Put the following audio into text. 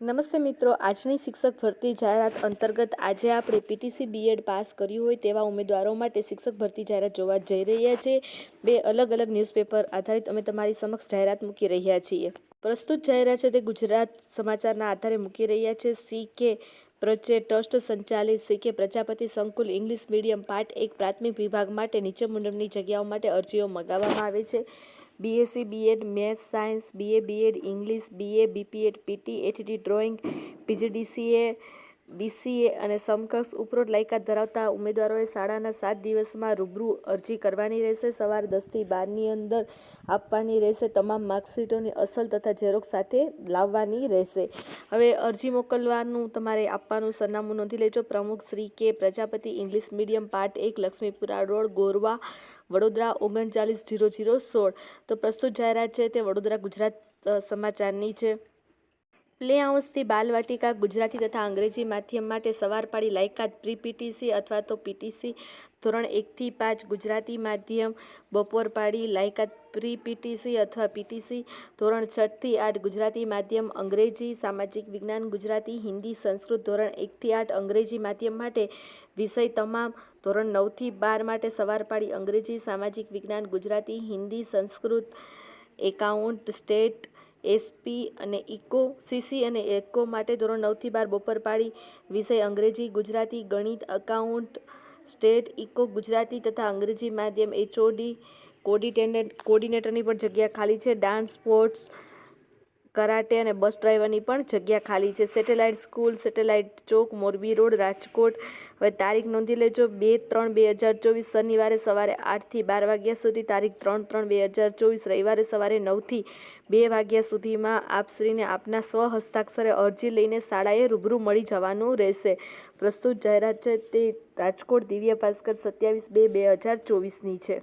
નમસ્તે મિત્રો, આજની શિક્ષક ભરતી જાહેરાત અંતર્ગત આજે આપણે પીટીસી બીએડ પાસ કર્યું હોય તેવા ઉમેદવારો માટે શિક્ષક ભરતી જાહેરાત જોવા જઈ રહ્યા છે. બે અલગ અલગ ન્યૂઝપેપર આધારિત અમે તમારી સમક્ષ જાહેરાત મૂકી રહ્યા છીએ. પ્રસ્તુત જાહેરાત છે તે ગુજરાત સમાચારના આધારે મૂકી રહ્યા છે. સી કે પ્રચે ટ્રસ્ટ સંચાલિત સી કે પ્રજાપતિ સંકુલ ઇંગ્લિશ મીડિયમ પાર્ટ એક પ્રાથમિક વિભાગ માટે નીચે મુજબની જગ્યાઓ માટે અરજીઓ મંગાવવામાં આવે છે. BSc BEd maths science BA BEd English BA BPEd PT ATT drawing PGDCA BCA અને સમકક્ષ ઉપરોક્ત લાયકાત ધરાવતા ઉમેદવારોએ શાળાના સાત દિવસમાં રૂબરૂ અરજી કરવાની રહેશે. સવાર દસથી બારની અંદર આપવાની રહેશે. તમામ માર્કશીટોની અસલ તથા ઝેરોક્ષ સાથે લાવવાની રહેશે. હવે અરજી મોકલવાનું તમારે આપવાનું સરનામું નોંધી લેજો. પ્રમુખ શ્રી કે પ્રજાપતિ, ઇંગ્લિશ મીડિયમ, પાર્ટ એક, લક્ષ્મીપુરા રોડ, ગોરવા વડોદરા ઓગણચાલીસ જીરો જીરો સોળ. તો પ્રસ્તુત જાહેરાત છે તે વડોદરા ગુજરાત સમાચારની છે. પ્લે હાઉસથી બાલવાટિકા ગુજરાતી તથા અંગ્રેજી માધ્યમ માટે સવાર પાડી લાયકાત પ્રી પીટીસી અથવા તો પીટીસી ધોરણ એકથી પાંચ ગુજરાતી માધ્યમ, બપોર પાડી લાયકાત પ્રી પીટીસી અથવા પીટીસી ધોરણ છથી આઠ ગુજરાતી માધ્યમ, અંગ્રેજી, સામાજિક વિજ્ઞાન ગુજરાતી, હિન્દી, સંસ્કૃત ધોરણ એકથી આઠ અંગ્રેજી માધ્યમ માટે વિષય તમામ ધોરણ નવથી બાર માટે સવાર પાડી અંગ્રેજી, સામાજિક વિજ્ઞાન Gujarati, Hindi, Sanskrit, account, state SP અને ઇકો, સીસી અને એકો માટે ધોરણ નવથી બાર બપોર પાડી વિષય અંગ્રેજી, ગુજરાતી, ગણિત અકાઉન્ટ સ્ટેટ, ઇકો, ગુજરાતી તથા અંગ્રેજી માધ્યમ, એચઓડી કોર્ડિનેટર કોર્ડિનેટરની પણ જગ્યા ખાલી છે. ડાન્સ, સ્પોર્ટ્સ કરાટે અને બસ ડ્રાઈવરની પણ જગ્યા ખાલી છે. Satellite school, satellite chowk, Morbi road, Rajkot. હવે તારીખ નોંધી લેજો. બે ત્રણ બે હજાર ચોવીસ શનિવારે સવારે આઠથી બાર વાગ્યા સુધી. તારીખ ત્રણ ત્રણ બે હજાર ચોવીસ રવિવારે સવારે નવથી બે વાગ્યા સુધીમાં આપશ્રીને આપના સ્વ હસ્તાક્ષરે અરજી લઈને શાળાએ રૂબરૂ મળી જવાનું રહેશે. પ્રસ્તુત જાહેરાત છે તે રાજકોટ દિવ્ય ભાસ્કર સત્યાવીસ બે બે હજાર ચોવીસની છે.